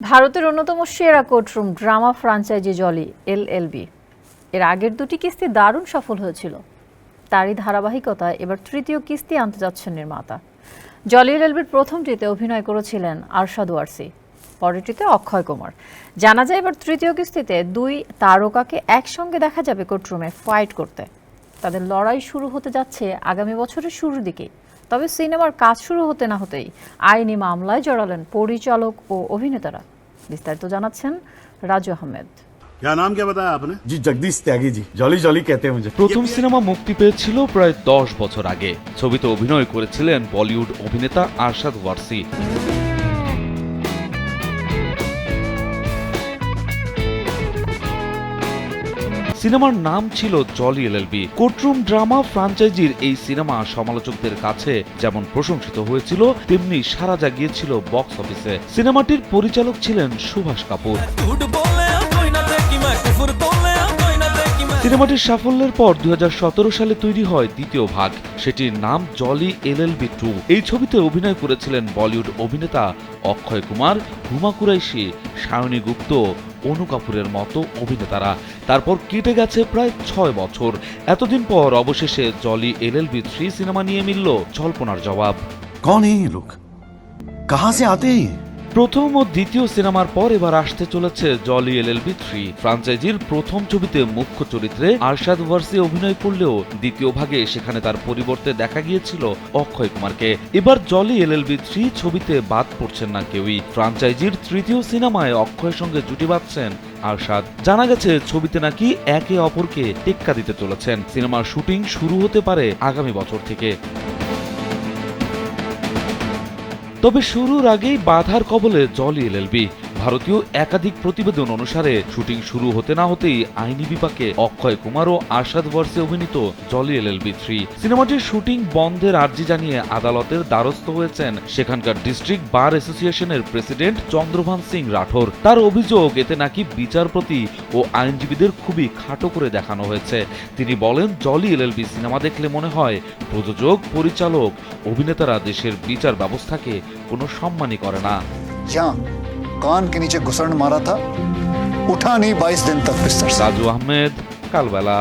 ভারতের অন্যতম সেরা courtroom, drama franchise Jolly, L LB এর আগের দুটি কিস্তি দারুণ সফল হয়েছিল। তারই ধারাবাহিকতায় এবার তৃতীয় কিস্তি আনতে যাচ্ছেন নির্মাতা। জলি এল এলবির প্রথমটিতে অভিনয় করেছিলেন আরশাদ ওয়ারসি, পরেরটিতে অক্ষয় কুমার। জানা যায় এবার তৃতীয় কিস্তিতে দুই তারকাকে একসঙ্গে দেখা যাবে কোর্টরুমে ফাইট করতে। তাদের লড়াই শুরু হতে যাচ্ছে আগামী বছরের শুরুর দিকেই তবে সিনেমার কাজ শুরু হতে না হতেই আইনি মামলায় জড়ালেন পরিচালক ও অভিনেতারা বিস্তারিত জানাচ্ছেন রাজু আহমেদ क्या नाम क्या बताया आपने जी जगदीश त्यागी जी जॉली जॉली कहते हैं मुझे প্রথম সিনেমা মুক্তি পেয়েছিল প্রায় দশ বছর আগে ছবিতে অভিনয় করেছিলেন বলিউড অভিনেতা আরশাদ ওয়ারসি সিনেমার নাম ছিল জলি এলএলবি কোর্টরুম ড্রামা ফ্রাঞ্চাইজির এই সিনেমা সমালোচকদের কাছে যেমন প্রশংসিত হয়েছিল তেমনি সারা জাগিয়েছিল বক্স অফিসে। সিনেমাটির পরিচালক ছিলেন সুভাষ কাপুর। সিনেমাটির সাফল্যের পর দু হাজার সতেরো সালে তৈরি হয় দ্বিতীয় ভাগ। সেটির নাম জলি এলএলবি টু। এই ছবিতে অভিনয় করেছিলেন বলিউড অভিনেতা অক্ষয় কুমার হুমা কুরাইশি সায়নী গুপ্ত অনু কাপুরের মতো অভিনেতারা। তারপর কেটে গেছে প্রায় ছয় বছর। এতদিন পর অবশেষে Jolly L L B three cinema নিয়ে মিলল জল্পনার জবাব। কন লোক? কাহা সে আতে? প্রথম ও দ্বিতীয় সিনেমার পর এবার আসতে চলেছে জলি এলএলবি থ্রি ফ্রাঞ্চাইজির প্রথম ছবিতে মুখ্য চরিত্রে আরশাদ ওয়ারসি অভিনয় করলেও দ্বিতীয় ভাগে সেখানে তার পরিবর্তে দেখা গিয়েছিল অক্ষয় কুমারকে। এবার জলি এলএলবি থ্রি ছবিতে বাদ পড়ছেন না কেউই। ফ্রাঞ্চাইজির তৃতীয় সিনেমায় অক্ষয়ের সঙ্গে জুটি বাঁধছেন আরশাদ। জানা গেছে ছবিতে নাকি একে অপরকে টেক্কা দিতে চলেছেন। সিনেমার শুটিং শুরু হতে পারে আগামী বছর থেকে। তবে শুরুর আগেই বাধার কবলে জলি এলএলবি ভারতীয় একাধিক প্রতিবেদন অনুসারে শুটিং শুরু হতে না হতেই আইনি বিপাকে অক্ষয় কুমার ও আশাদ বর্ষে অভিনীত জলি এলএলবি থ্রি। সিনেমাটির শুটিং বন্ধের আর্জি জানিয়ে আদালতের দ্বারস্থ হয়েছেন সেখানকার ডিস্ট্রিক্ট বার অ্যাসোসিয়েশনের প্রেসিডেন্ট চন্দ্রভান সিং রাঠোর। তার অভিযোগ, এতে নাকি বিচারপতি ও আইনজীবীদের খুবই খাটো করে দেখানো হয়েছে। তিনি বলেন, জলি এলএলবি সিনেমা দেখলে মনে হয় প্রযোজক, পরিচালক, অভিনেতারা দেশের বিচার ব্যবস্থাকে কোনো সম্মানই করে না। कान के नीचे घुसरण मारा था। उठा नहीं बाईस दिन तक बिस्तर साजू अहमद वाला